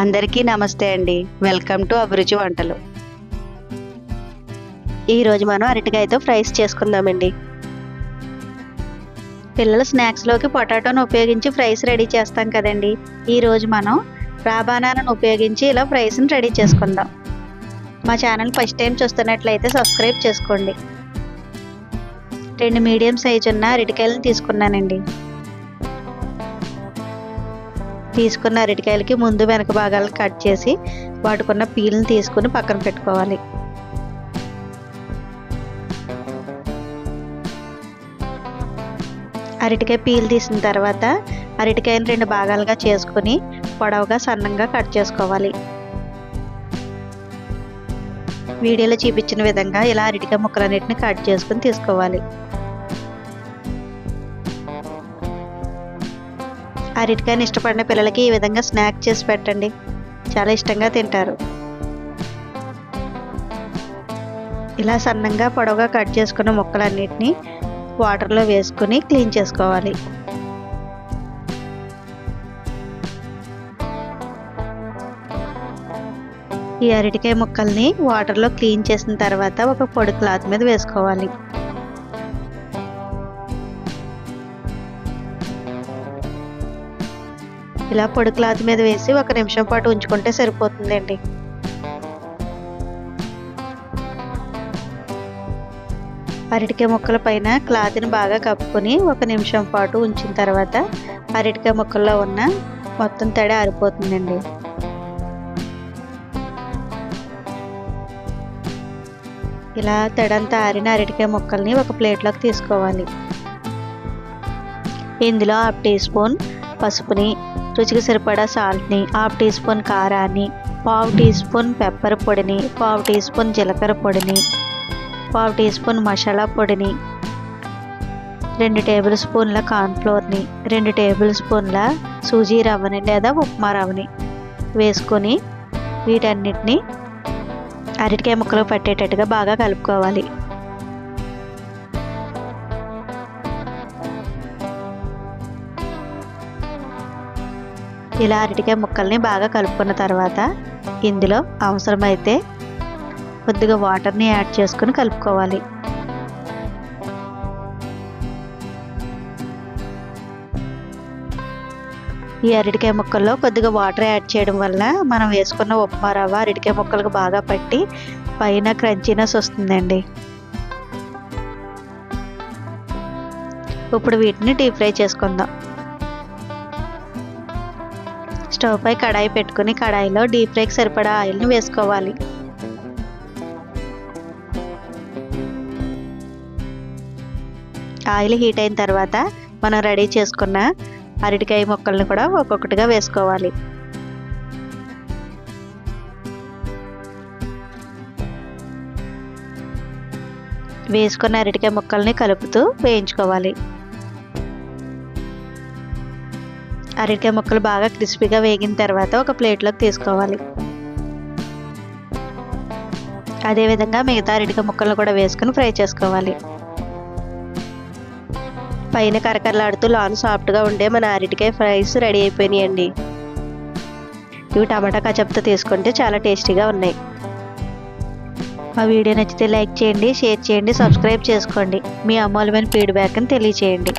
అందరికీ నమస్తే అండి. వెల్కమ్ టు అభిరుచి వంటలు. ఈరోజు మనం అరటికాయతో ఫ్రైస్ చేసుకుందామండి. పిల్లల స్నాక్స్లోకి పొటాటోను ఉపయోగించి ఫ్రైస్ రెడీ చేస్తాం కదండి. ఈరోజు మనం రాబానాలను ఉపయోగించి ఇలా ఫ్రైస్ని రెడీ చేసుకుందాం. మా ఛానల్ ఫస్ట్ టైం చూస్తున్నట్లయితే సబ్స్క్రైబ్ చేసుకోండి. రెండు మీడియం సైజు ఉన్న అరటికాయలను తీసుకున్నానండి. తీసుకున్న అరటికాయలకి ముందు వెనక భాగాలు కట్ చేసి వాటికున్న పీల్ని తీసుకుని పక్కన పెట్టుకోవాలి. అరటికాయ పీల్ తీసిన తర్వాత అరటికాయని రెండు భాగాలుగా చేసుకుని పొడవుగా సన్నంగా కట్ చేసుకోవాలి. వీడియోలో చూపించిన విధంగా ఇలా అరటికాయ ముక్కలన్నిటిని కట్ చేసుకుని తీసుకోవాలి. అరటికాయని ఇష్టపడిన పిల్లలకి ఈ విధంగా స్నాక్ చేసి పెట్టండి. చాలా ఇష్టంగా తింటారు. ఇలా సన్నంగా పొడవుగా కట్ చేసుకున్న ముక్కలన్నిటిని వాటర్లో వేసుకుని క్లీన్ చేసుకోవాలి. ఈ అరటికాయ ముక్కల్ని వాటర్లో క్లీన్ చేసిన తర్వాత ఒక పొడి క్లాత్ మీద వేసుకోవాలి. ఇలా పొడి క్లాత్ మీద వేసి ఒక నిమిషం పాటు ఉంచుకుంటే సరిపోతుందండి. అరటికాయ ముక్కల పైన క్లాత్ని బాగా కప్పుకొని ఒక నిమిషం పాటు ఉంచిన తర్వాత అరటికాయ ముక్కల్లో ఉన్న మొత్తం తడి ఆరిపోతుందండి. ఇలా తడంతా ఆరిన అరటికాయ ముక్కల్ని ఒక ప్లేట్లోకి తీసుకోవాలి. ఇందులో హాఫ్ టీ స్పూన్ పసుపుని రుచికి సరిపడా సాల్ట్ని హాఫ్ టీ స్పూన్ కారాన్ని పావు టీ స్పూన్ పెప్పర్ పొడిని పావు టీ స్పూన్ జీలకర్ర పొడిని పావు టీ స్పూన్ మసాలా పొడిని రెండు టేబుల్ స్పూన్ల కార్న్ఫ్లోర్ని రెండు టేబుల్ స్పూన్ల సూజీ రవ్వని లేదా ఉప్మా రవ్వని వేసుకొని వీటన్నిటిని అరటికాయ ముక్కలు పట్టేటట్టుగా బాగా కలుపుకోవాలి. ఇలా అరటికాయ ముక్కల్ని బాగా కలుపుకున్న తర్వాత ఇందులో అవసరమైతే కొద్దిగా వాటర్ని యాడ్ చేసుకుని కలుపుకోవాలి. ఈ అరటికాయ ముక్కల్లో కొద్దిగా వాటర్ యాడ్ చేయడం వల్ల మనం వేసుకున్న ఉప్మా రవ్వ అరటికాయ ముక్కలకు బాగా పట్టి పైన క్రంచీనెస్ వస్తుందండి. ఇప్పుడు వీటిని డీప్ ఫ్రై చేసుకుందాం. స్టవ్ పై కడాయి పెట్టుకుని కడాయిలో డీప్ ఫ్రైకి సరిపడా ఆయిల్ని వేసుకోవాలి. ఆయిల్ హీట్ అయిన తర్వాత మనం రెడీ చేసుకున్న అరటికాయ ముక్కల్ని కూడా ఒక్కొక్కటిగా వేసుకోవాలి. వేసుకున్న అరటికాయ ముక్కల్ని కలుపుతూ వేయించుకోవాలి. అరటికాయ ముక్కలు బాగా క్రిస్పీగా వేగిన తర్వాత ఒక ప్లేట్లోకి తీసుకోవాలి. అదేవిధంగా మిగతా అరటికాయ ముక్కలను కూడా వేసుకుని ఫ్రై చేసుకోవాలి. పైన కరకరలాడుతూ లాన్ సాఫ్ట్గా ఉండే మన అరటికాయ ఫ్రైస్ రెడీ అయిపోయినాయండి. ఇవి టమాటా కచప్తో తీసుకుంటే చాలా టేస్టీగా ఉన్నాయి. మా వీడియో నచ్చితే లైక్ చేయండి షేర్ చేయండి సబ్స్క్రైబ్ చేసుకోండి. మీ అమూల్యమైన ఫీడ్బ్యాక్ని తెలియచేయండి.